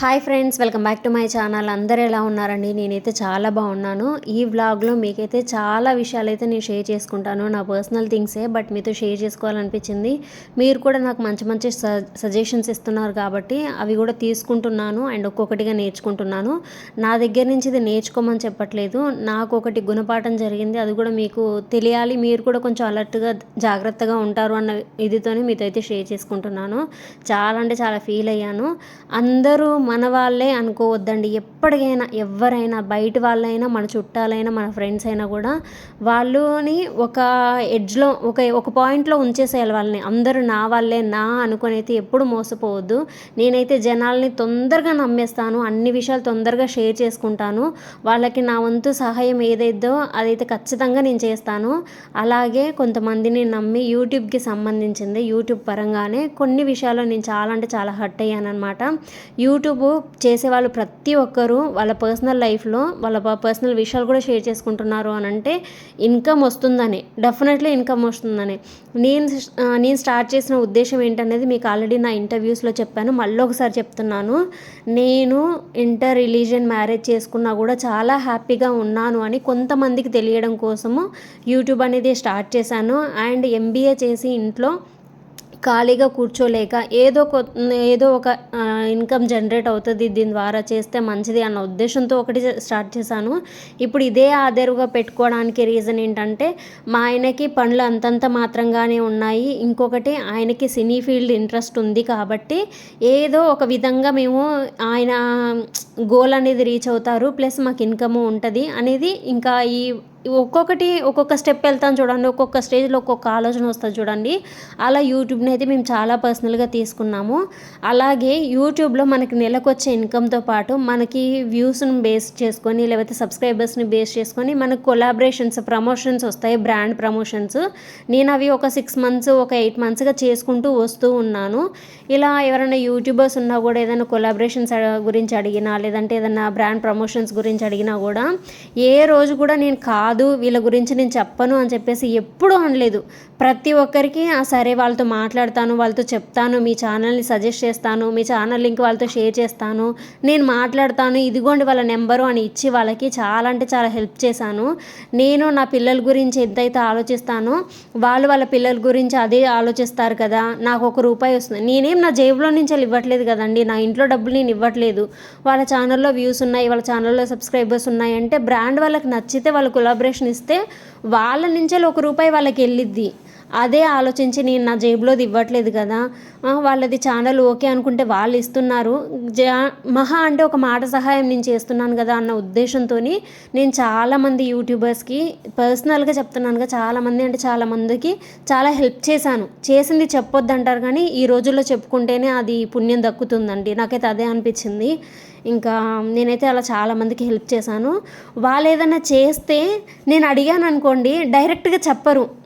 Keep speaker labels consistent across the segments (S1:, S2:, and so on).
S1: Hi friends welcome back to my channel. అందరు ఎలా ఉన్నారండి? నేనైతే చాలా బాగున్నాను. ఈ వ్లాగ్లో మీకైతే చాలా విషయాలు అయితే నేను షేర్ చేసుకుంటాను. నా పర్సనల్ థింగ్సే బట్ మీతో షేర్ చేసుకోవాలనిపించింది. మీరు కూడా నాకు మంచి మంచి సజెషన్స్ ఇస్తున్నారు కాబట్టి అవి కూడా తీసుకుంటున్నాను అండ్ ఒక్కొక్కటిగా నేర్చుకుంటున్నాను. నా దగ్గర నుంచి ఇది నేర్చుకోమని చెప్పట్లేదు. నాకు ఒకటి గుణపాఠం జరిగింది. అది కూడా మీకు తెలియాలి. మీరు కూడా కొంచెం అలర్ట్గా జాగ్రత్తగా ఉంటారు అన్న ఇదితోనే మీతో అయితే షేర్ చేసుకుంటున్నాను. చాలా అంటే చాలా ఫీల్ అయ్యాను. అందరూ మన వాళ్ళే అనుకోవద్దండి. ఎప్పటికైనా ఎవరైనా బయట వాళ్ళైనా మన చుట్టాలైనా మన ఫ్రెండ్స్ అయినా కూడా వాళ్ళని ఒక ఎడ్జ్లో ఒక ఒక పాయింట్లో ఉంచేసేయాలి వాళ్ళని. అందరూ నా వాళ్ళే నా అనుకుని అయితే ఎప్పుడు మోసపోవద్దు. నేనైతే జనాల్ని తొందరగా నమ్మేస్తాను. అన్ని విషయాలు తొందరగా షేర్ చేసుకుంటాను. వాళ్ళకి నా వంతు సహాయం ఏదైద్దో అదైతే ఖచ్చితంగా నేను చేస్తాను. అలాగే కొంతమందిని నమ్మి యూట్యూబ్కి సంబంధించింది యూట్యూబ్ పరంగానే కొన్ని విషయాల్లో నేను చాలా అంటే చాలా హర్ట్ అయ్యాను అనమాట యూట్యూబ్ యూట్యూబ్ చేసేవాళ్ళు ప్రతి ఒక్కరూ వాళ్ళ పర్సనల్ లైఫ్లో వాళ్ళ పర్సనల్ విషయాలు కూడా షేర్ చేసుకుంటున్నారు అని అంటే ఇన్కమ్ వస్తుందని డెఫినెట్లీ ఇన్కమ్ వస్తుందని. నేను నేను స్టార్ట్ చేసిన ఉద్దేశం ఏంటనేది మీకు ఆల్రెడీ నా ఇంటర్వ్యూస్లో చెప్పాను మళ్ళీ ఒకసారి చెప్తున్నాను. నేను ఇంటర్ రిలీజియన్ మ్యారేజ్ చేసుకున్నా కూడా చాలా హ్యాపీగా ఉన్నాను అని కొంతమందికి తెలియడం కోసము యూట్యూబ్ అనేది స్టార్ట్ చేశాను. అండ్ ఎంబీఏ చేసి ఇంట్లో ఖాళీగా కూర్చోలేక ఏదో ఏదో ఒక ఇన్కమ్ జనరేట్ అవుతుంది దీని ద్వారా చేస్తే మంచిది అన్న ఉద్దేశంతో ఒకటి స్టార్ట్ చేశాను. ఇప్పుడు ఇదే ఆధారుగా పెట్టుకోవడానికి రీజన్ ఏంటంటే మా ఆయనకి పనులు అంతంత మాత్రంగానే ఉన్నాయి. ఇంకొకటి ఆయనకి సినీ ఫీల్డ్ ఇంట్రెస్ట్ ఉంది కాబట్టి ఏదో ఒక విధంగా మేము ఆయన గోల్ అనేది రీచ్ అవుతారు ప్లస్ మాకు ఇన్కమ్ ఉంటుంది అనేది ఇంకా ఈ ఒక్కొక్కటి ఒక్కొక్క స్టెప్ వెళ్తాను చూడండి ఒక్కొక్క స్టేజ్లో ఒక్కొక్క ఆలోచన వస్తుంది చూడండి. అలా యూట్యూబ్ని అయితే మేము చాలా పర్సనల్గా తీసుకున్నాము. అలాగే యూట్యూబ్లో మనకి నెలకు వచ్చే ఇన్కమ్తో పాటు మనకి వ్యూస్ని బేస్ చేసుకొని లేకపోతే సబ్స్క్రైబర్స్ని బేస్ చేసుకొని మనకు కొలాబరేషన్స్ ప్రమోషన్స్ వస్తాయి బ్రాండ్ ప్రమోషన్స్ నేను అవి ఒక సిక్స్ మంత్స్ ఒక ఎయిట్ మంత్స్గా చేసుకుంటూ వస్తూ ఉన్నాను. ఇలా ఎవరైనా యూట్యూబర్స్ ఉన్నా కూడా ఏదైనా కొలాబరేషన్స్ గురించి అడిగినా లేదంటే ఏదైనా బ్రాండ్ ప్రమోషన్స్ గురించి అడిగినా కూడా ఏ రోజు కూడా నేను కాదు కాదు వీళ్ళ గురించి నేను చెప్పను అని చెప్పేసి ఎప్పుడూ అనలేదు. ప్రతి ఒక్కరికి సరే వాళ్ళతో మాట్లాడతాను వాళ్ళతో చెప్తాను మీ ఛానల్ని సజెస్ట్ చేస్తాను మీ ఛానల్ లింక్ వాళ్ళతో షేర్ చేస్తాను నేను మాట్లాడతాను ఇదిగోండి వాళ్ళ నెంబరు అని ఇచ్చి వాళ్ళకి చాలా అంటే చాలా హెల్ప్ చేశాను. నేను నా పిల్లల గురించి ఎంతైతే ఆలోచిస్తానో వాళ్ళు వాళ్ళ పిల్లల గురించి అదే ఆలోచిస్తారు కదా నాకు ఒక రూపాయి వస్తుంది. నేనేం నా జేబులో నుంచి ఇవ్వట్లేదు కదండి నా ఇంట్లో డబ్బులు నేను ఇవ్వట్లేదు. వాళ్ళ ఛానల్లో వ్యూస్ ఉన్నాయి వాళ్ళ ఛానల్లో సబ్స్క్రైబర్స్ ఉన్నాయి అంటే బ్రాండ్ వాళ్ళకి నచ్చితే వాళ్ళ కొలాబరేషన్ ఇస్తే వాళ్ళ నుంచే ఒక రూపాయి వాళ్ళకి వెళ్ళిద్ది. అదే ఆలోచించి నేను నా జేబులోది ఇవ్వట్లేదు కదా. వాళ్ళది ఛానల్ ఓకే అనుకుంటే వాళ్ళు ఇస్తున్నారు. జా మహా అంటే ఒక మాట సహాయం నేను చేస్తున్నాను కదా అన్న ఉద్దేశంతో నేను చాలామంది యూట్యూబర్స్కి పర్సనల్గా చెప్తున్నానుగా చాలామంది అంటే చాలామందికి చాలా హెల్ప్ చేశాను. చేసింది చెప్పొద్దు అంటారు కానీ ఈ రోజుల్లో చెప్పుకుంటేనే అది పుణ్యం దక్కుతుందండి. నాకైతే అదే అనిపించింది. ఇంకా నేనైతే అలా చాలామందికి హెల్ప్ చేశాను. వాళ్ళు ఏదైనా చేస్తే నేను అడిగాను అనుకోండి డైరెక్ట్గా చెప్పరు.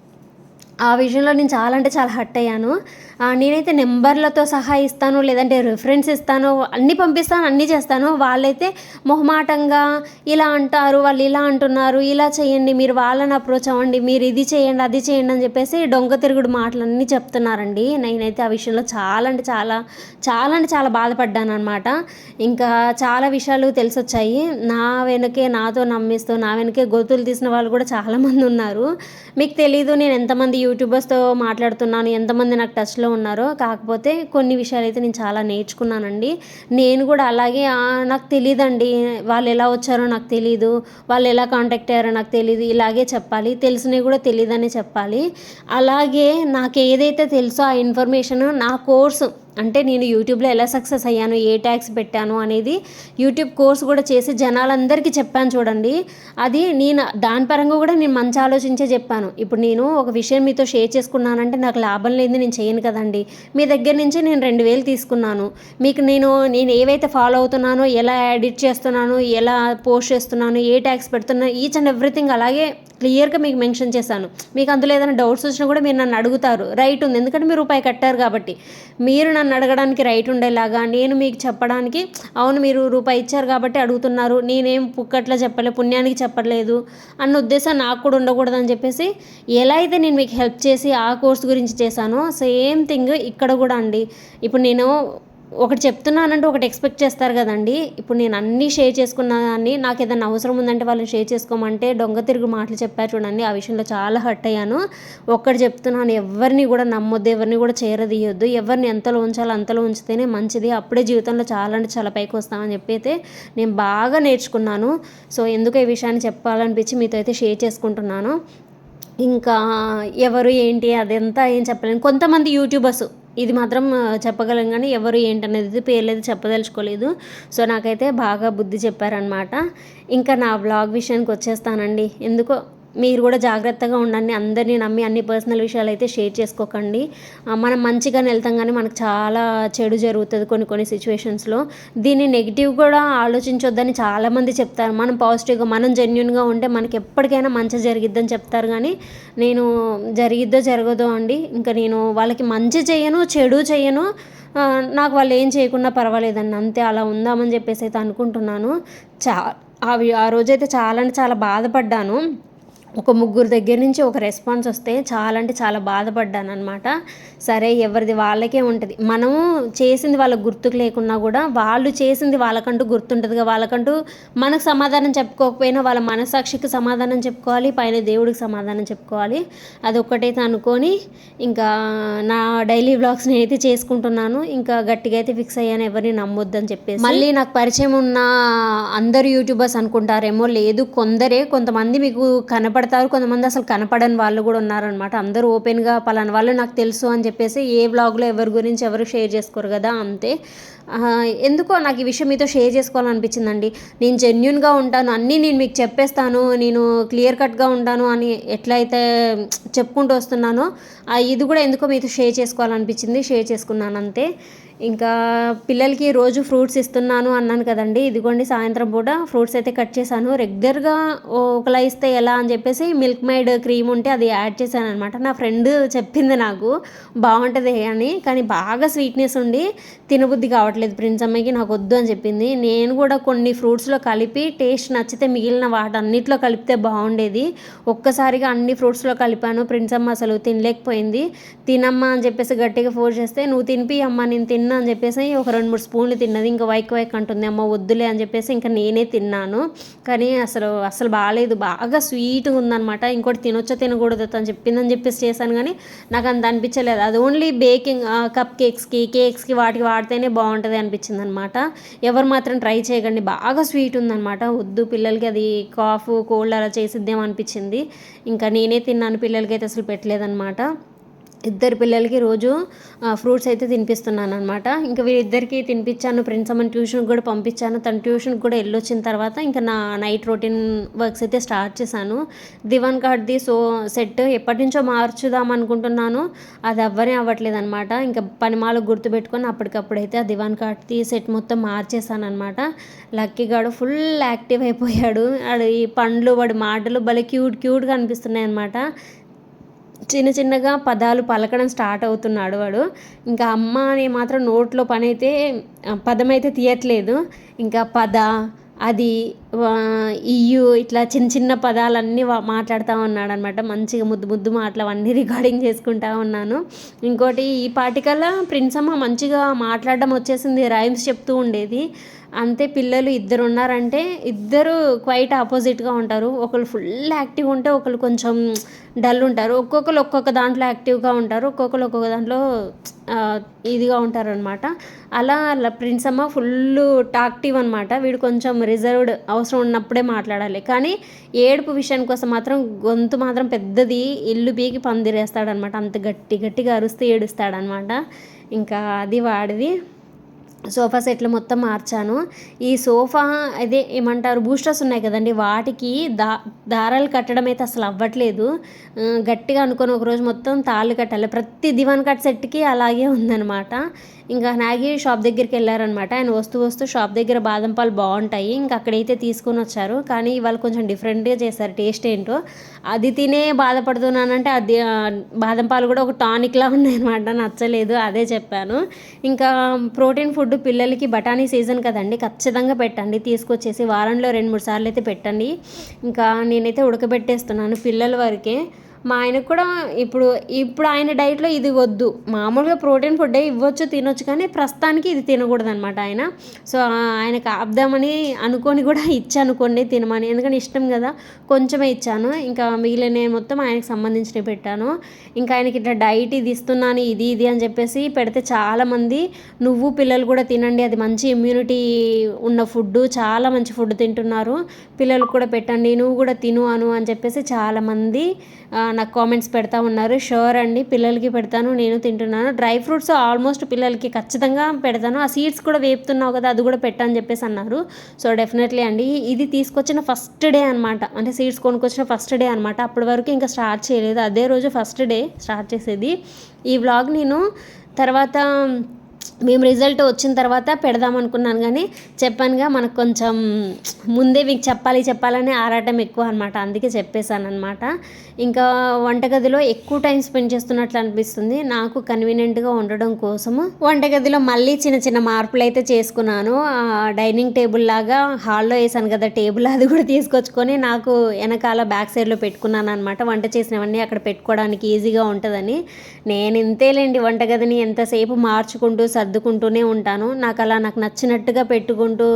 S1: ఆ విషయంలో నేను చాలా అంటే చాలా హర్ట్ అయ్యాను. నేనైతే నెంబర్లతో సహా ఇస్తాను లేదంటే రిఫరెన్స్ ఇస్తాను అన్నీ పంపిస్తాను అన్నీ చేస్తాను. వాళ్ళైతే మొహమాటంగా ఇలా అంటారు వాళ్ళు ఇలా అంటున్నారు ఇలా చేయండి మీరు వాళ్ళని అప్రోచ్ అవ్వండి మీరు ఇది చేయండి అది చేయండి అని చెప్పేసి దొంగ తిరుగుడు మాటలన్నీ చెప్తున్నారండి. నేనైతే ఆ విషయంలో చాలా అంటే చాలా చాలా అంటే చాలా బాధపడ్డాను అనమాట ఇంకా చాలా విషయాలు తెలిసొచ్చాయి. నా వెనకే నాతో నమ్మిస్తూ నా వెనకే గొంతులు తీసిన వాళ్ళు కూడా చాలామంది ఉన్నారు. మీకు తెలీదు నేను ఎంతమంది యూట్యూబర్స్తో మాట్లాడుతున్నాను ఎంతమంది నాకు టచ్లో ఉన్నారో కాకపోతే కొన్ని విషయాలు అయితే నేను చాలా నేర్చుకున్నానండి. నేను కూడా అలాగే నాకు తెలియదండి వాళ్ళు ఎలా వచ్చారో నాకు తెలీదు వాళ్ళు ఎలా కాంటాక్ట్ అయ్యారో నాకు తెలియదు ఇలాగే చెప్పాలి. తెలిసినవి కూడా తెలియదని చెప్పాలి. అలాగే నాకు ఏదైతే తెలుసో ఆ ఇన్ఫర్మేషన్ నా కోర్సు అంటే నేను యూట్యూబ్లో ఎలా సక్సెస్ అయ్యాను ఏ ట్యాక్స్ పెట్టాను అనేది యూట్యూబ్ కోర్స్ కూడా చేసి జనాలందరికీ చెప్పాను చూడండి. అది నేను దాని పరంగా కూడా నేను మంచి ఆలోచించే చెప్పాను. ఇప్పుడు నేను ఒక విషయం మీతో షేర్ చేసుకున్నానంటే నాకు లాభం లేదు నేను చేయను కదండి. మీ దగ్గర నుంచి నేను రెండు వేలు తీసుకున్నాను. మీకు నేను నేను ఏవైతే ఫాలో అవుతున్నానో ఎలా ఎడిట్ చేస్తున్నాను ఎలా పోస్ట్ చేస్తున్నాను ఏ ట్యాక్స్ పెడుతున్నాను ఈచ్ అండ్ ఎవ్రీథింగ్ అలాగే క్లియర్గా మీకు మెన్షన్ చేశాను. మీకు అందులో ఏదైనా డౌట్స్ వచ్చినా కూడా మీరు నన్ను అడుగుతారు. రైట్ ఉంది. ఎందుకంటే మీరు రూపాయి కట్టారు కాబట్టి. మీరు నన్ను అడగడానికి రైట్ ఉండేలాగా నేను మీకు చెప్పడానికి అవును మీరు రూపాయి ఇచ్చారు కాబట్టి అడుగుతున్నారు. నేనేం పుక్కట్లా చెప్పలే పుణ్యానికి చెప్పలేదు అన్న ఉద్దేశం నాకు కూడా ఉండకూడదని చెప్పేసి ఎలా అయితే నేను మీకు హెల్ప్ చేసి ఆ కోర్స్ గురించి చేశానో సేమ్ థింగ్ ఇక్కడ కూడా అండి. ఇప్పుడు నేను ఒకటి చెప్తున్నానంటే ఒకటి ఎక్స్పెక్ట్ చేస్తారు కదండి. ఇప్పుడు నేను అన్నీ షేర్ చేసుకున్న దాన్ని నాకు ఏదైనా అవసరం ఉందంటే వాళ్ళని షేర్ చేసుకోమంటే దొంగ తిరుగు మాటలు చెప్పారు చూడండి. ఆ విషయంలో చాలా హర్ట్ అయ్యాను. ఒక్కటి చెప్తున్నాను ఎవరిని కూడా నమ్మొద్దు ఎవరిని కూడా చేరదీయొద్దు. ఎవరిని ఎంతలో ఉంచాలో అంతలో ఉంచితేనే మంచిది. అప్పుడే జీవితంలో చాలా అంటే చాలా పైకి వస్తామని చెప్పి అయితే నేను బాగా నేర్చుకున్నాను. సో ఎందుకు ఈ విషయాన్ని చెప్పాలనిపించి మీతో అయితే షేర్ చేసుకుంటున్నాను. ఇంకా ఎవరు ఏంటి అదంతా ఏం చెప్పలేను. కొంతమంది యూట్యూబర్స్ ఇది మాత్రం చెప్పగలం కానీ ఎవరు ఏంటనేది పేర్లేదు చెప్పదలుచుకోలేదు. సో నాకైతే బాగా బుద్ధి చెప్పారనమాట ఇంకా నా బ్లాగ్ విషయానికి వచ్చేస్తానండి ఎందుకో మీరు కూడా జాగ్రత్తగా ఉండండి. అందరినీ నమ్మి అన్ని పర్సనల్ విషయాలు అయితే షేర్ చేసుకోకండి. మనం మంచిగానే వెళ్తాం కానీ మనకు చాలా చెడు జరుగుతుంది కొన్ని కొన్ని సిచ్యువేషన్స్లో. దీన్ని నెగిటివ్ కూడా ఆలోచించొద్దని చాలామంది చెప్తారు. మనం పాజిటివ్గా మనం జెన్యున్గా ఉంటే మనకి ఎప్పటికైనా మంచి జరిగిద్దని చెప్తారు కానీ నేను జరిగిద్దో జరగదో అండి. ఇంకా నేను వాళ్ళకి మంచి చేయను చెడు చేయను. నాకు వాళ్ళు ఏం చేయకుండా పర్వాలేదండి. అంతే అలా ఉందామని చెప్పేసి అయితే అనుకుంటున్నాను. చా అవి ఆ రోజైతే చాలా అంటే చాలా బాధపడ్డాను. ఒక ముగ్గురు దగ్గర నుంచి ఒక రెస్పాన్స్ వస్తే చాలా అంటే చాలా బాధపడ్డాను అనమాట సరే ఎవరిది వాళ్ళకే ఉంటుంది. మనము చేసింది వాళ్ళకి గుర్తుకు లేకున్నా కూడా వాళ్ళు చేసింది వాళ్ళకంటూ గుర్తుంటుందిగా. వాళ్ళకంటూ మనకు సమాధానం చెప్పుకోకపోయినా వాళ్ళ మనసాక్షికి సమాధానం చెప్పుకోవాలి పైన దేవుడికి సమాధానం చెప్పుకోవాలి. అది ఒక్కటైతే అనుకొని ఇంకా నా డైలీ బ్లాగ్స్ అయితే చేసుకుంటున్నాను. ఇంకా గట్టిగా అయితే ఫిక్స్ అయ్యాను ఎవరిని నమ్మొద్దని చెప్పేసి. మళ్ళీ నాకు పరిచయం ఉన్న అందరు యూట్యూబర్స్ అనుకుంటారేమో లేదు కొందరే కొంతమంది మీకు కనపడ కనపడతారు. కొంతమంది అసలు కనపడని వాళ్ళు కూడా ఉన్నారనమాట అందరూ ఓపెన్గా పలానా వాళ్ళు నాకు తెలుసు అని చెప్పేసి ఏ బ్లాగ్లో ఎవరి గురించి ఎవరు షేర్ చేసుకోరు కదా అంతే. ఎందుకో నాకు ఈ విషయం మీతో షేర్ చేసుకోవాలనిపించిందండి. నేను జెన్యున్గా ఉంటాను. అన్నీ నేను మీకు చెప్పేస్తాను. నేను క్లియర్ కట్గా ఉంటాను అని ఎట్లయితే చెప్పుకుంటూ వస్తున్నానో ఇది కూడా ఎందుకో మీతో షేర్ చేసుకోవాలనిపించింది. షేర్ చేసుకున్నాను అంతే. ఇంకా పిల్లలకి రోజు ఫ్రూట్స్ ఇస్తున్నాను అన్నాను కదండి. ఇదిగోండి సాయంత్రం పూట ఫ్రూట్స్ అయితే కట్ చేశాను. రెగ్యులర్గా ఒకలా ఇస్తే ఎలా అని చెప్పేసి మిల్క్ మైడ్ క్రీమ్ ఉంటే అది యాడ్ చేశాను అనమాట నా ఫ్రెండ్ చెప్పింది నాకు బాగుంటుంది అని. కానీ బాగా స్వీట్నెస్ ఉండి తినబుద్ధి కావట్లేదు ప్రిన్స్ అమ్మాయికి నాకు వద్దు అని చెప్పింది. నేను కూడా కొన్ని ఫ్రూట్స్లో కలిపి టేస్ట్ నచ్చితే మిగిలిన వాటన్నిటిలో కలిపితే బాగుండేది. ఒక్కసారిగా అన్ని ఫ్రూట్స్లో కలిపాను. ప్రిన్స్ అమ్మ అసలు తినలేకపోయింది. తినమ్మా అని చెప్పేసి గట్టిగా ఫోర్స్ చేస్తే నువ్వు తినిపి అమ్మ నేను తిన్న తిన్నా అని చెప్పేసి ఒక రెండు మూడు స్పూన్లు తిన్నది. ఇంకా వైక్ వైక్ అంటుంది అమ్మ వద్దులే అని చెప్పేసి ఇంకా నేనే తిన్నాను. కానీ అసలు అసలు బాగాలేదు బాగా స్వీట్గా ఉందనమాట ఇంకోటి తినొచ్చో తినకూడదు అని చెప్పిందని చెప్పేసి చేశాను కానీ నాకు అంత అనిపించలేదు. అది ఓన్లీ బేకింగ్ కప్ కేక్స్కి కేక్స్కి వాటికి వాడితేనే బాగుంటుంది అనిపించింది అనమాట ఎవరు మాత్రం ట్రై చేయకండి. బాగా స్వీట్ ఉందనమాట వద్దు పిల్లలకి అది కాఫ్ కోల్డ్ అలా చేసిద్దేమో అనిపించింది. ఇంకా నేనే తిన్నాను పిల్లలకి అయితే అసలు పెట్టలేదన్నమాట. ఇద్దరు పిల్లలకి రోజు ఫ్రూట్స్ అయితే తినిపిస్తున్నాను అనమాట ఇంకా వీళ్ళిద్దరికి తినిపించాను ఫ్రెండ్స్ అమ్మని ట్యూషన్కి కూడా పంపించాను. తన ట్యూషన్కి కూడా వెళ్ళొచ్చిన తర్వాత ఇంకా నా నైట్ రొటీన్ వర్క్స్ అయితే స్టార్ట్ చేశాను. దివాన్ కార్డ్ది సో సెట్ ఎప్పటి నుంచో మార్చుదాం అనుకుంటున్నాను. అది ఎవ్వరే అవ్వట్లేదు అనమాట ఇంకా పనిమాలకు గుర్తుపెట్టుకొని అప్పటికప్పుడు అయితే ఆ దివాన్ కార్డ్ది సెట్ మొత్తం మార్చేసాను అనమాట లక్కీగాడు ఫుల్ యాక్టివ్ అయిపోయాడు. ఈ పండ్లు వాడి మాటలు భలే క్యూట్ క్యూట్గా అనిపిస్తున్నాయి అనమాట చిన్న చిన్నగా పదాలు పలకడం స్టార్ట్ అవుతున్నాడు వాడు. ఇంకా అమ్మ అని మాత్రం నోట్లో పని అయితే పదం అయితే తీయట్లేదు. ఇంకా పద అది ఇయ్యు ఇట్లా చిన్న చిన్న పదాలన్నీ మాట్లాడుతూ ఉన్నాడు అనమాట మంచిగా ముద్దు ముద్దు మాటలు అవన్నీ రికార్డింగ్ చేసుకుంటా ఉన్నాను. ఇంకోటి ఈ పాటికల్లా ప్రిన్స్ అమ్మ మంచిగా మాట్లాడడం వచ్చేసింది రైమ్స్ చెప్తూ ఉండేది. అంతే పిల్లలు ఇద్దరు ఉన్నారంటే ఇద్దరు క్వైట్ ఆపోజిట్గా ఉంటారు. ఒకరు ఫుల్ యాక్టివ్ ఉంటే ఒకరు కొంచెం డల్ ఉంటారు. ఒక్కొక్కరు ఒక్కొక్క దాంట్లో యాక్టివ్గా ఉంటారు. ఒక్కొక్కరు ఒక్కొక్క దాంట్లో ఇదిగా ఉంటారు అనమాట అలా ప్రిన్స్ అమ్మ ఫుల్ టాక్టివ్ అనమాట వీడు కొంచెం రిజర్వ్డ్ అవసరం ఉన్నప్పుడే మాట్లాడాలి. కానీ ఏడుపు విషయానికి కోసం మాత్రం గొంతు మాత్రం పెద్దది. ఇల్లు పీకి పందిరేస్తాడనమాట అంత గట్టి గట్టిగా అరుస్తూ ఏడుస్తాడనమాట ఇంకా అది వాడిది. సోఫా సెట్లు మొత్తం మార్చాను. ఈ సోఫా అదే ఏమంటారు బూస్టర్స్ ఉన్నాయి కదండి వాటికి దా దారాలు కట్టడం అయితే అసలు అవ్వట్లేదు. గట్టిగా అనుకొని ఒకరోజు మొత్తం తాళ్ళు కట్టాలి. ప్రతి దివాన్ కట్ సెట్కి అలాగే ఉందనమాట ఇంకా నాగి షాప్ దగ్గరికి వెళ్ళారనమాట. ఆయన వస్తూ వస్తూ షాప్ దగ్గర బాదం పాలు బాగుంటాయి. ఇంకా అక్కడైతే తీసుకొని వచ్చారు. కానీ వాళ్ళు కొంచెం డిఫరెంట్గా చేశారు. టేస్ట్ ఏంటో అది తినే బాధపడుతున్నానంటే అది బాదం పాలు కూడా ఒక టానిక్లా ఉన్నాయన్నమాట. నచ్చలేదు. అదే చెప్పాను. ఇంకా ప్రోటీన్ ఫుడ్ పిల్లలకి బఠానీ సీజన్ కదండి ఖచ్చితంగా పెట్టండి. తీసుకొచ్చేసి వారంలో రెండు మూడు సార్లు అయితే పెట్టండి. ఇంకా నేనైతే ఉడకబెట్టేస్తున్నాను పిల్లల వరకే. మా ఆయనకు కూడా ఇప్పుడు ఇప్పుడు ఆయన డైట్లో ఇది వద్దు. మామూలుగా ప్రోటీన్ ఫుడ్డే ఇవ్వచ్చు తినొచ్చు కానీ ప్రస్తుతానికి ఇది తినకూడదు అనమాట ఆయన. సో ఆయనకు ఆపుదామని అనుకొని కూడా ఇచ్చాను కొన్ని తినమని. ఎందుకంటే ఇష్టం కదా కొంచెమే ఇచ్చాను. ఇంకా మిగిలిన మొత్తం ఆయనకు సంబంధించినవి పెట్టాను. ఇంకా ఆయనకి ఇట్లా డైట్ ఇది ఇస్తున్నాను ఇది ఇది అని చెప్పేసి పెడితే చాలామంది నువ్వు పిల్లలు కూడా తినండి అది మంచి ఇమ్యూనిటీ ఉన్న ఫుడ్ చాలా మంచి ఫుడ్ తింటున్నారు. పిల్లలకు కూడా పెట్టండి నువ్వు కూడా తిను అను అని చెప్పేసి చాలామంది నాకు కామెంట్స్ పెడతా ఉన్నారు. షూర్ అండి పిల్లలకి పెడతాను నేను తింటున్నాను. డ్రై ఫ్రూట్స్ ఆల్మోస్ట్ పిల్లలకి ఖచ్చితంగా పెడతాను. ఆ సీడ్స్ కూడా వేపుతున్నావు కదా అది కూడా పెట్టని చెప్పేసి అన్నారు. సో డెఫినెట్లీ అండి. ఇది తీసుకొచ్చిన ఫస్ట్ డే అనమాట అంటే సీడ్స్ కొనుక్కొచ్చిన ఫస్ట్ డే అనమాట అప్పటి వరకు ఇంకా స్టార్ట్ చేయలేదు. అదే రోజు ఫస్ట్ డే స్టార్ట్ చేసేది. ఈ వ్లాగ్ నేను తర్వాత మేము రిజల్ట్ వచ్చిన తర్వాత పెడదాం అనుకున్నాను కానీ చెప్పానుగా మనకు కొంచెం ముందే మీకు చెప్పాలి చెప్పాలని ఆరాటం ఎక్కువ అనమాట అందుకే చెప్పేశాను అనమాట ఇంకా వంటగదిలో ఎక్కువ టైం స్పెండ్ చేస్తున్నట్లు అనిపిస్తుంది. నాకు కన్వీనియంట్గా ఉండడం కోసము వంటగదిలో మళ్ళీ చిన్న చిన్న మార్పులు అయితే చేసుకున్నాను. డైనింగ్ టేబుల్ లాగా హాల్లో వేసాను కదా టేబుల్ అది కూడా తీసుకొచ్చుకొని నాకు వెనకాల బ్యాక్ సైడ్లో పెట్టుకున్నాను అనమాట వంట చేసినవన్నీ అక్కడ పెట్టుకోవడానికి ఈజీగా ఉంటుందని. నేను ఇంతేలేండి వంటగదిని ఎంతసేపు మార్చుకుంటూ సర్దుకుంటూనే ఉంటాను. నాకు అలా నాకు నచ్చినట్టుగా పెట్టుకుంటూ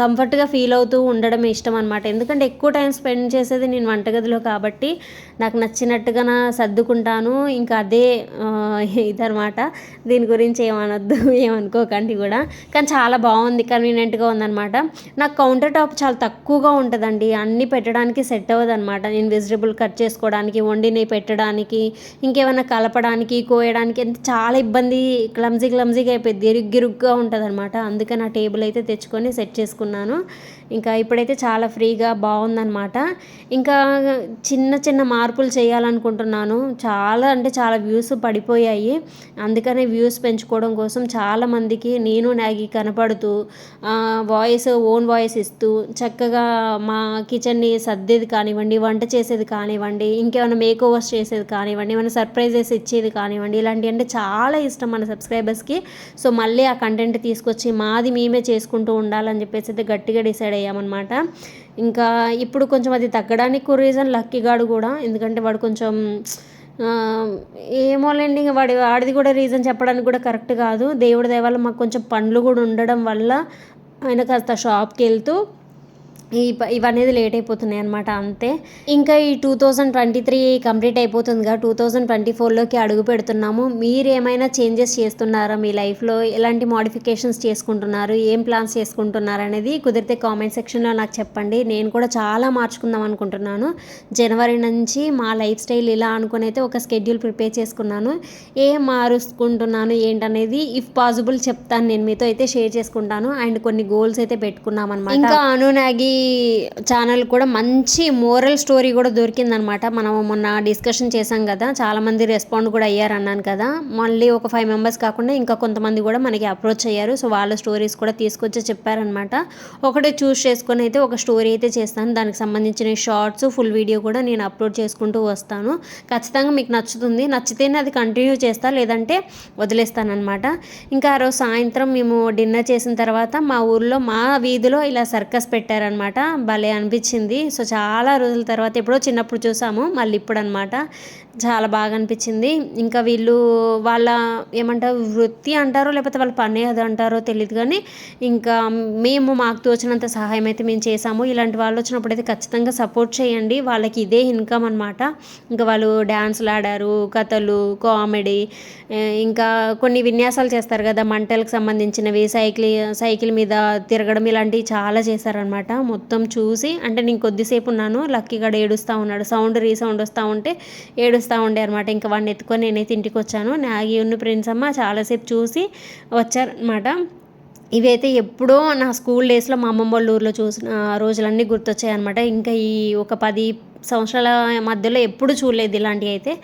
S1: కంఫర్ట్గా ఫీల్ అవుతూ ఉండడం ఇష్టం అనమాట ఎందుకంటే ఎక్కువ టైం స్పెండ్ చేసేది నేను వంటగదిలో కాబట్టి నాకు నచ్చినట్టుగా నా సర్దుకుంటాను. ఇంకా అదే ఇదనమాట దీని గురించి ఏమనొద్దు ఏమనుకోకండి కూడా. కానీ చాలా బాగుంది కన్వీనియంట్గా ఉందనమాట నాకు కౌంటర్ టాప్ చాలా తక్కువగా ఉంటుందండి. అన్నీ పెట్టడానికి సెట్ అవ్వదు అనమాట నేను వెజిటబుల్ కట్ చేసుకోవడానికి వండిని పెట్టడానికి ఇంకేమైనా కలపడానికి కోయడానికి ఎంత చాలా ఇబ్బంది క్లమ్జీ క్లమ్జీగా అయిపోయింది. ఇరుగ్గిరుగ్గా ఉంటుంది అనమాట అందుకని ఆ టేబుల్ అయితే తెచ్చుకొని సెట్ చేసుకున్నాను. ఇంకా ఇప్పుడైతే చాలా ఫ్రీగా బాగుందనమాట ఇంకా చిన్న చిన్న మార్పులు చేయాలనుకుంటున్నాను. చాలా అంటే చాలా వ్యూస్ పడిపోయాయి. అందుకనే వ్యూస్ పెంచుకోవడం కోసం చాలామందికి నేను నాగి కనపడుతూ వాయిస్ ఓన్ వాయిస్ ఇస్తూ చక్కగా మా కిచెన్ని సర్దేది కానివ్వండి వంట చేసేది కానివ్వండి ఇంకేమైనా మేక్ ఓవర్స్ చేసేది కానివ్వండి ఏమైనా సర్ప్రైజెస్ ఇచ్చేది కానివ్వండి ఇలాంటివి అంటే చాలా ఇష్టం మన సబ్స్క్రైబర్స్కి. సో మళ్ళీ ఆ కంటెంట్ తీసుకొచ్చి మాది మేమే చేసుకుంటూ ఉండాలని చెప్పేసి అయితే గట్టిగా డిసైడ్ అయ్యామన్నమాట. ఇంకా ఇప్పుడు కొంచెం అది తగ్గడానికి రీజన్ లక్కీగాడు కూడా. ఎందుకంటే వాడు కొంచెం ఏమోలేండి ఇంకా వాడి వాడిది కూడా రీజన్ చెప్పడానికి కూడా కరెక్ట్ కాదు. దేవుడి దేవాల మాకు కొంచెం పండ్లు కూడా ఉండడం వల్ల ఆయన కాస్త షాప్కి వెళ్తూ ఇవనేది లేట్ అయిపోతున్నాయి అనమాట అంతే. ఇంకా ఈ two thousand twenty three complete అయిపోతుందిగా two thousand twenty ఫోర్లోకి అడుగు పెడుతున్నాము. మీరు ఏమైనా చేంజెస్ చేస్తున్నారా మీ లైఫ్లో? ఎలాంటి మోడిఫికేషన్స్ చేసుకుంటున్నారు? ఏం ప్లాన్స్ చేసుకుంటున్నారు అనేది కుదిరితే కామెంట్ సెక్షన్లో నాకు చెప్పండి. నేను కూడా చాలా మార్చుకుందాం అనుకుంటున్నాను. జనవరి నుంచి మా లైఫ్ స్టైల్ ఇలా అనుకుని అయితే ఒక స్కెడ్యూల్ ప్రిపేర్ చేసుకున్నాను. ఏం మారుసుకుంటున్నాను ఏంటనేది ఇఫ్ పాసిబుల్ చెప్తాను నేను మీతో అయితే షేర్ చేసుకుంటాను. అండ్ కొన్ని గోల్స్ అయితే పెట్టుకున్నాం అనమాట ఇంకా అనునాగి ఛానల్ కూడా మంచి మోరల్ స్టోరీ కూడా దొరికిందనమాట. మనం మొన్న డిస్కషన్ చేసాం కదా చాలామంది రెస్పాండ్ కూడా అయ్యారు అన్నాను కదా. మళ్ళీ ఒక ఫైవ్ మెంబర్స్ కాకుండా ఇంకా కొంతమంది కూడా మనకి అప్రోచ్ అయ్యారు. సో వాళ్ళ స్టోరీస్ కూడా తీసుకొచ్చి చెప్పారనమాట. ఒకటే చూస్ చేసుకొని అయితే ఒక స్టోరీ అయితే చేస్తాను. దానికి సంబంధించిన షార్ట్స్ ఫుల్ వీడియో కూడా నేను అప్లోడ్ చేసుకుంటూ వస్తాను. ఖచ్చితంగా మీకు నచ్చుతుంది. నచ్చితేనే అది కంటిన్యూ చేస్తా లేదంటే వదిలేస్తానమాట ఇంకా ఆ రోజు సాయంత్రం మేము డిన్నర్ చేసిన తర్వాత మా ఊర్లో మా వీధిలో ఇలా సర్కస్ పెట్టారనమాట. అనమాట భలే అనిపించింది. సో చాలా రోజుల తర్వాత ఎప్పుడో చిన్నప్పుడు చూసాము. మళ్ళీ ఇప్పుడు అనమాట చాలా బాగా అనిపించింది. ఇంకా వీళ్ళు వాళ్ళ ఏమంటారు వృత్తి అంటారో లేకపోతే వాళ్ళ పని అది అంటారో తెలియదు కానీ ఇంకా మేము మాకు తోచినంత సహాయం అయితే మేము చేసాము ఇలాంటి వాళ్ళు వచ్చినప్పుడు అయితే ఖచ్చితంగా సపోర్ట్ చేయండి. వాళ్ళకి ఇదే ఇన్కమ్ అనమాట ఇంకా వాళ్ళు డ్యాన్స్లు ఆడారు కథలు కామెడీ ఇంకా కొన్ని విన్యాసాలు చేస్తారు కదా మంటలకు సంబంధించినవి సైకిల్ సైకిల్ మీద తిరగడం ఇలాంటివి చాలా చేశారనమాట మొత్తం చూసి అంటే నేను కొద్దిసేపు ఉన్నాను లక్కీగా ఏడుస్తూ ఉన్నాడు సౌండ్ రీసౌండ్ వస్తూ ఉంటే ఏడు ఏడుస్తూ ఉండే అనమాట ఇంకా వాడిని ఎత్తుకొని నేనైతే ఇంటికి వచ్చాను. నాగి ఉన్న ఫ్రెండ్స్ అమ్మ చాలాసేపు చూసి వచ్చారనమాట ఇవైతే ఎప్పుడో నా స్కూల్ డేస్లో మా అమ్మమ్మ వాళ్ళ ఊర్లో చూసిన రోజులన్నీ గుర్తొచ్చాయి అనమాట ఇంకా ఈ ఒక పది సంవత్సరాల మధ్యలో ఎప్పుడు చూడలేదు ఇలాంటివి అయితే.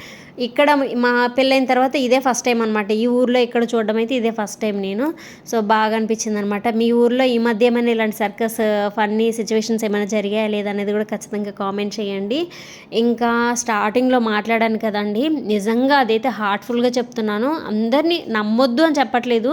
S1: ఇక్కడ మా పెళ్ళైన తర్వాత ఇదే ఫస్ట్ టైం అనమాట ఈ ఊర్లో ఇక్కడ చూడడం అయితే ఇదే ఫస్ట్ టైం నేను. సో బాగా అనిపించింది అనమాట మీ ఊర్లో ఈ మధ్య ఏమైనా ఇలాంటి సర్కస్ ఫన్నీ సిచ్యువేషన్స్ ఏమైనా జరిగాయా లేదనేది కూడా ఖచ్చితంగా కామెంట్ చేయండి. ఇంకా స్టార్టింగ్లో మాట్లాడాను కదండి. నిజంగా అదైతే హార్ట్ఫుల్గా చెప్తున్నాను. అందరినీ నమ్మొద్దు అని చెప్పట్లేదు.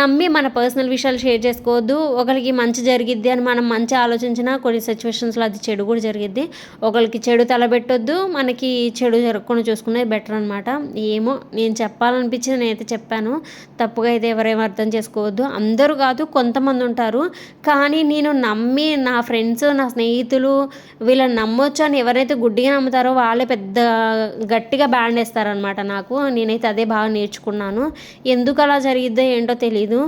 S1: నమ్మి మన పర్సనల్ విషయాలు షేర్ చేసుకోవద్దు. ఒకరికి మంచి జరిగిద్ది అని మనం మంచి ఆలోచించినా కొన్ని సిచ్యువేషన్స్లో అది చెడు కూడా జరిగిద్ది. ఒకరికి మనకి చెడు తలబెట్టొద్దు మనకి చెడు జరగకుండా చూసుకునేది బెటర్ అనమాట ఏమో నేను చెప్పాలనిపించింది నేనైతే చెప్పాను. తప్పుగా అయితే ఎవరేమో అర్థం చేసుకోవద్దు. అందరూ కాదు కొంతమంది ఉంటారు. కానీ నేను నమ్మి నా ఫ్రెండ్స్ నా స్నేహితులు వీళ్ళని నమ్మొచ్చు అని ఎవరైతే గుడ్డిగా నమ్ముతారో వాళ్ళే పెద్ద గట్టిగా బ్యాండ్ వేస్తారనమాట నాకు. నేనైతే అదే బాగా నేర్చుకున్నాను. ఎందుకు అలా జరిగిద్దో ఏంటో తెలీదు.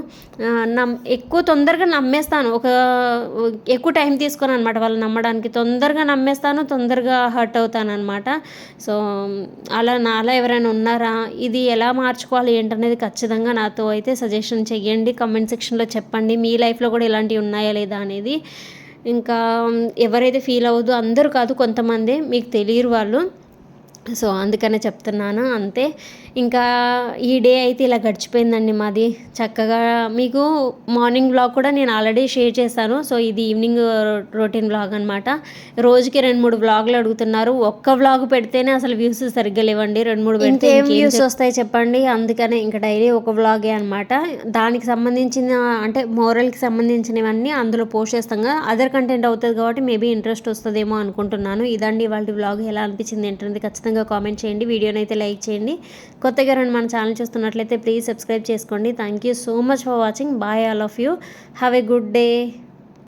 S1: నమ్ ఎక్కువ తొందరగా నమ్మేస్తాను. ఒక ఎక్కువ టైం తీసుకొని అనమాట వాళ్ళు నమ్మడానికి. తొందరగా నమ్మేస్తాను తొందరగా హర్ట్ అవుతాను అనమాట సో అలా నాలా ఎవరైనా ఉన్నారా? ఇది ఎలా మార్చుకోవాలి ఏంటనేది ఖచ్చితంగా నాతో అయితే సజెషన్ చెయ్యండి. కమెంట్ సెక్షన్లో చెప్పండి. మీ లైఫ్లో కూడా ఇలాంటివి ఉన్నాయా లేదా అనేది. ఇంకా ఎవరైతే ఫీల్ అవ్వదు అందరూ కాదు కొంతమంది మీకు తెలియరు వాళ్ళు. సో అందుకనే చెప్తున్నాను. అంతే. ఇంకా ఈ డే అయితే ఇలా గడిచిపోయిందండి మాది. చక్కగా మీకు మార్నింగ్ బ్లాగ్ కూడా నేను ఆల్రెడీ షేర్ చేశాను. సో ఇది ఈవినింగ్ రొటీన్ బ్లాగ్ అనమాట రోజుకి రెండు మూడు బ్లాగులు అడుగుతున్నారు. ఒక్క బ్లాగ్ పెడితేనే అసలు వ్యూస్ సరిగ్గా లేవండి. రెండు మూడు పెడితే ఏం వ్యూస్ వస్తాయి చెప్పండి? అందుకనే ఇంకా డైలీ ఒక బ్లాగే అనమాట దానికి సంబంధించిన అంటే మోరల్కి సంబంధించినవన్నీ అందులో పోస్ట్ చేస్తాం కదా అదర్ కంటెంట్ అవుతుంది కాబట్టి మేబీ ఇంట్రెస్ట్ వస్తుందేమో అనుకుంటున్నాను. ఇదండి వాళ్ళ బ్లాగ్ ఎలా అనిపించింది ఏంటంటే ఖచ్చితంగా కామెంట్ చేయండి. వీడియోని అయితే లైక్ చేయండి. కొత్తగా రెండు మన ఛానల్ చూస్తున్నట్లయితే ప్లీజ్ సబ్స్క్రైబ్ చేసుకోండి. Thank you so much for watching bye all of you have a good day